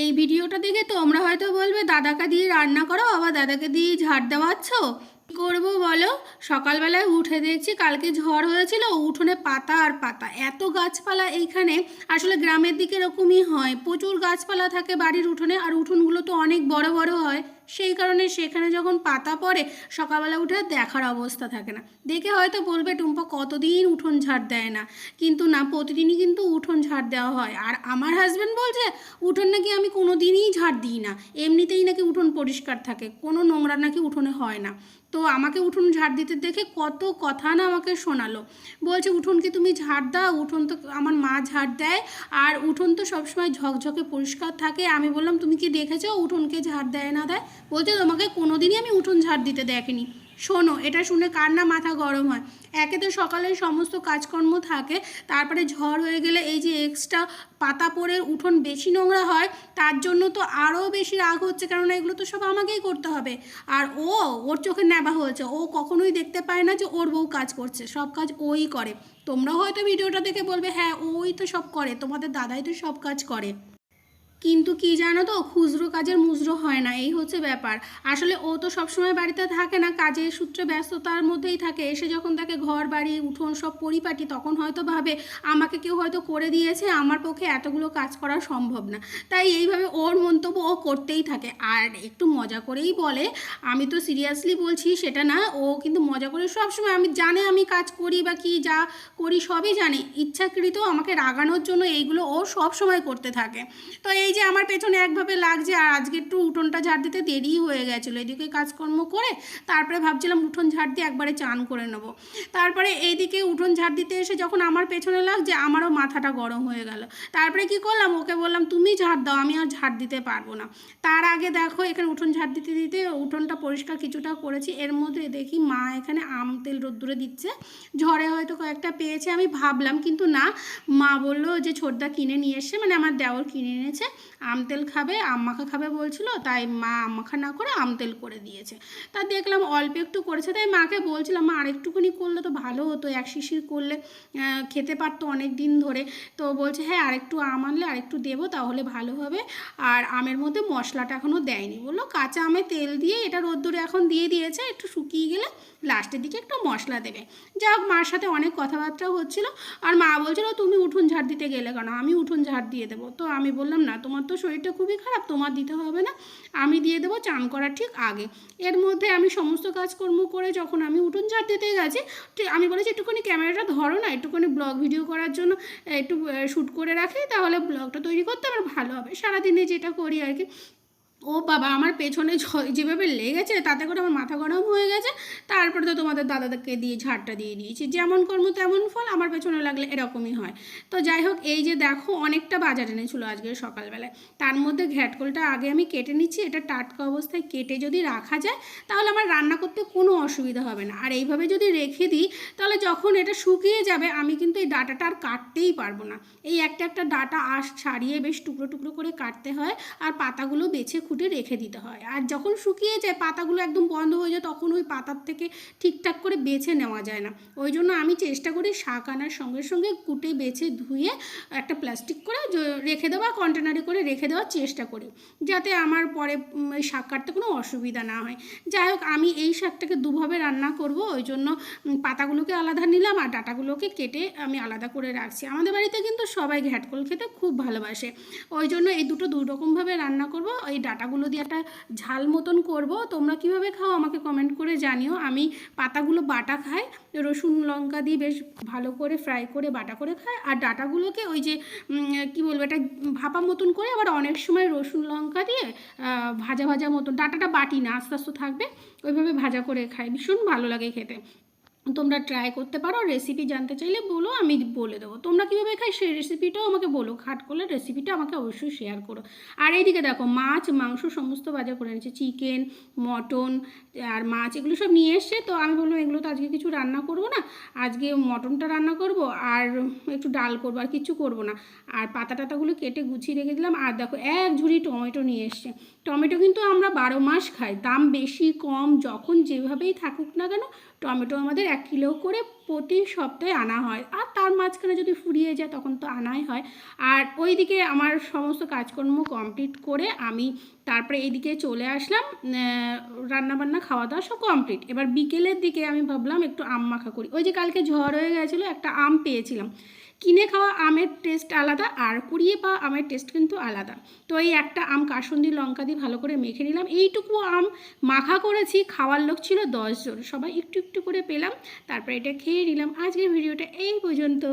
এই ভিডিওটা দেখে তোমরা হয়তো বলবে, দাদাকে দিয়ে রান্না করো, আবার দাদাকে দিয়ে ঝাড় দেওয়াচ্ছ? করব বলো? সকালবেলায় উঠে দেখছি কালকে ঝড় হয়েছিল, উঠোনে পাতা আর পাতা। এত গাছপালা এইখানে, আসলে গ্রামের দিকে এরকমই হয়। প্রচুর গাছপালা থাকে বাড়ির উঠোনে, আর উঠোনগুলো তো অনেক বড় বড় হয়। সেই কারণে সেখানে যখন পাতা পড়ে, সকালবেলা উঠে দেখার অবস্থা থাকে না। দেখে হয়তো বলবে, টুম্পা কতদিন উঠোন ঝাড় দেয় না? কিন্তু না, প্রতিদিনই কিন্তু উঠোন ঝাড় দেওয়া হয়। আর আমার হাজব্যান্ড বলছে, উঠোন নাকি আমি কোনো দিনই ঝাড় দিই না। এমনিতেই নাকি উঠোন পরিষ্কার থাকে। কোনো নোংরা নাকি উঠোনে হয় না। তো আমাকে উঠোন ঝাড় দিতে দেখে কত কথা না আমাকে শোনালো। বলছে, উঠোন কি তুমি ঝাড় দাও? উঠোন তো আমার মা ঝাড় দেয়। আর উঠোন তো সবসময় ঝকঝকে পরিষ্কার থাকে। আমি বললাম, তুমি কি দেখেছ উঠোনকে ঝাড় দেয় না দেয়? বলছে, তোমাকে কোনোদিনই আমি উঠোন ঝাড় দিতে দেখিনি। শোনো, এটা শুনে কার না মাথা গরম হয়? একে তো সকালে সমস্ত কাজকর্ম থাকে, তারপরে ঝড় হয়ে গেলে এই যে এক্সট্রা পাতা পড়ে, উঠোন বেশি নোংরা হয়, তার জন্য তো আরও বেশি রাগ হচ্ছে, কেননা এগুলো তো সব আমাকেই করতে হবে। আর ও, ওর চোখে নেবা হয়েছে, ও কখনোই দেখতে পায় না যে ওর বউ কাজ করছে, সব কাজ ওই করে। তোমরাও হয়তো ভিডিওটা দেখে বলবে হ্যাঁ ওই তো সব করে, তোমাদের দাদাই তো সব কাজ করে। কিন্তু কি জানো তো, খুচরো কাজের মুজরো হয় না, এই হচ্ছে ব্যাপার। আসলে ও তো সবসময় বাড়িতে থাকে না, কাজের সূত্রে ব্যস্ততার মধ্যেই থাকে। এসে যখন তাকে ঘর, বাড়ি, উঠোন সব পরিপাটি, তখন হয়তো ভাবে, আমাকে কেউ হয়তো করে দিয়েছে, আমার পক্ষে এতগুলো কাজ করা সম্ভব না। তাই এইভাবে ওর মন্তব্য ও করতেই থাকে। আর একটু মজা করেই বলে, আমি তো সিরিয়াসলি বলছি সেটা না, ও কিন্তু মজা করে সবসময়, আমি জানে আমি কাজ করি বা কি যা করি সবই জানে। ইচ্ছাকৃত আমাকে রাগানোর জন্য এইগুলো ও সব সময় করতে থাকে। তো এই যে আমার পেছনে একভাবে লাগছে আর আজকে একটু উঠোনটা ঝাড় দিতে দেরি হয়ে গেছিল। এদিকে কাজকর্ম করে তারপরে ভাবছিলাম উঠোন ঝাড় দিয়ে একবারে চান করে নেব। তারপরে এইদিকে উঠোন ঝাড় দিতে এসে যখন আমার পেছনে লাগছে, আমারও মাথাটা গরম হয়ে গেল। তারপরে কি করলাম? ওকে বললাম, তুমি ঝাড় দাও, আমি আর ঝাড় দিতে পারব না। তার আগে দেখো, এখানে উঠোন ঝাড় দিতে দিতে উঠোনটা পরিষ্কার কিছুটা করেছি। এর মধ্যে দেখি মা এখানে আম তেল রোদ্দুরে দিচ্ছে। ঝড়ে হয়তো কয়েকটা পেয়েছে, আমি ভাবলাম, কিন্তু না, মা বলল যে ছোটদা কিনে নিয়ে এসছে মানে আমার দেওর কিনে এনেছে। আম তেল খাবে আম মাখা খাবে বলছিল, তাই মা আম মাখা না করে আম তেল করে দিয়েছে। তা দেখলাম অল্প একটু করেছে, তাই মাকে বলছিলাম, মা, আরেকটুখানি করলে তো ভালো হতো, এক শিশির করলে খেতে পারতো অনেক দিন ধরে। তো বলছে হ্যাঁ আরেকটু আম আনলে আরেকটু দেবো, তাহলে ভালো হবে। আর আমের মধ্যে মশলাটা এখনও দেয়নি, বলল, কাঁচা আমে তেল দিয়ে এটা রোদ্দুরে এখন দিয়ে দিয়েছে, একটু শুকিয়ে গেলে লাস্টের দিকে একটু মশলা দেবে। যা হোক, মার সাথে অনেক কথাবার্তা হচ্ছিল, আর মা বলছিল, তুমি উঠোন ঝাড় দিতে গেলে কেন? আমি উঠোন ঝাড় দিয়ে দেবো। তো আমি বললাম, না তোমার তো শরীরটা খুবই খারাপ, তোমার দিতে হবে না। আমি দিয়ে দেবো চান করার ঠিক আগে। এর মধ্যে আমি সমস্ত কাজকর্ম করে যখন আমি উঠোন ঝাড় দিতে গেছি আমি বলেছি, একটুখানি ক্যামেরাটা ধরো না, একটুখানি ব্লগ ভিডিও করার জন্য একটু শ্যুট করে রাখি, তাহলে ব্লগটা তৈরি করতে আমার ভালো হবে। সারাদিনে যেটা করি আর কি ও বাবা, আমার পেছনে যেভাবে লেগেছে, তাতে করে আমার মাথা গরম হয়ে গেছে। তারপরে তো তোমাদের দাদাকে দিয়ে ঝাড়টা দিয়ে দিয়েছি যেমন কর্ম তেমন ফল, আমার পেছনে লাগলে এরকমই হয়। তো যাই হোক, এই যে দেখো, অনেকটা বাজার এনেছিল আজকে সকালবেলায়। তার মধ্যে ঘ্যাটকলটা আগে আমি কেটে নিচ্ছি, এটা টাটকা অবস্থায় কেটে যদি রাখা যায়, তাহলে আমার রান্না করতে কোনো অসুবিধা হবে না। আর এইভাবে যদি রেখে দিই, তাহলে যখন এটা শুকিয়ে যাবে, আমি কিন্তু এই ডাটাটা আর কাটতেই পারব না। এই একটা একটা ডাটা আশ ছাড়িয়ে বেশ টুকরো টুকরো করে কাটতে হয়, আর পাতাগুলো বেছে খুঁটে রেখে দিতে হয়। আর যখন শুকিয়ে যায়, পাতাগুলো একদম বন্ধ হয়ে যায়, তখন ওই পাতার থেকে ঠিকঠাক করে বেছে নেওয়া যায় না। ওই জন্য আমি চেষ্টা করি শাক আনার সঙ্গে সঙ্গে কুটে, বেছে, ধুয়ে একটা প্লাস্টিক করে রেখে দেওয়া কন্টেনারে করে রেখে দেওয়ার চেষ্টা করি। যাতে আমার পরে ওই শাক কাটতে কোনো অসুবিধা না হয়। যাই হোক, আমি এই শাকটাকে দুভাবে রান্না করব। ওই জন্য পাতাগুলোকে আলাদা নিলাম আর ডাটাগুলোকে কেটে আমি আলাদা করে রাখছি। আমাদের বাড়িতে কিন্তু সবাই ঘ্যাটকল খেতে খুব ভালোবাসে। ওই জন্য এই দুটো দুই রকমভাবে রান্না করব। এই ডাটাগুলো দিয়ে একটা ঝাল মতন করব। তোমরা কীভাবে খাও আমাকে কমেন্ট করে জানিও। আমি পাতাগুলো বাটা খাই, রসুন লঙ্কা দিয়ে বেশ ভালো করে ফ্রাই করে বাটা করে খাই। আর ডাটাগুলোকে ওই যে কি বলব, এটা ভাপা মতন করে আবার অনেক সময় রসুন লঙ্কা দিয়ে ভাজা ভাজা মতন, ডাটাটা বাটি না, আস্তে আস্তে থাকবে, ওইভাবে ভাজা করে খাই। ভীষণ ভালো লাগে খেতে। তোমরা ট্রাই করতে পারো রেসিপি জানতে চাইলে বলো, আমি বলে দেবো। তোমরা কীভাবে খাই সেই রেসিপিটাও আমাকে বলো, খাট করলে রেসিপিটা আমাকে অবশ্যই শেয়ার করো। আর এইদিকে দেখো, মাছ, মাংস সমস্ত বাজার করে এনেছে। চিকেন মটন আর মাছ, এগুলো সব নিয়ে এসছে। তো আমি বললাম, এগুলো তো আজকে কিছু রান্না করব না, আজকে মটনটা রান্না করব, আর একটু ডাল করব, আর কিছু করব না। আর পাতা টাতাগুলো কেটে গুছিয়ে রেখে দিলাম। আর দেখো, এক ঝুড়ি টমেটো নিয়ে এসছে। টমেটো কিন্তু আমরা বারো মাস খাই, দাম বেশি, কম, যখন যেভাবেই থাকুক না কেন, টমেটো আমাদের এক কিলো করে প্রতি সপ্তাহে আনা হয়। আর তার মাঝখানে যদি ফুরিয়ে যায় তখন তো আনাই হয়। আর ওইদিকে আমার সমস্ত কাজকর্ম কমপ্লিট করে আমি তারপরে এইদিকে চলে আসলাম রান্নাবান্না খাওয়া দাওয়া সব কমপ্লিট এবার বিকেলের দিকে আমি ভাবলাম একটু আম মাখা করি। ওই যে কালকে ঝড় হয়ে গেছিল, একটা আম পেয়েছিলাম। কিনে খাওয়া আমের টেস্ট আলাদা, আর কুড়িয়ে পাওয়া আমের টেস্ট কিন্তু আলাদা। তো এই একটা আম কাসুন্দি লঙ্কা দিয়ে ভালো করে মেখে নিলাম। এইটুকু আম মাখা করেছি, খাওয়ার লোক ছিল দশজন সবাই একটু একটু করে পেলাম, তারপরে এটা খেয়ে নিলাম। আজকের ভিডিওটা এই পর্যন্ত।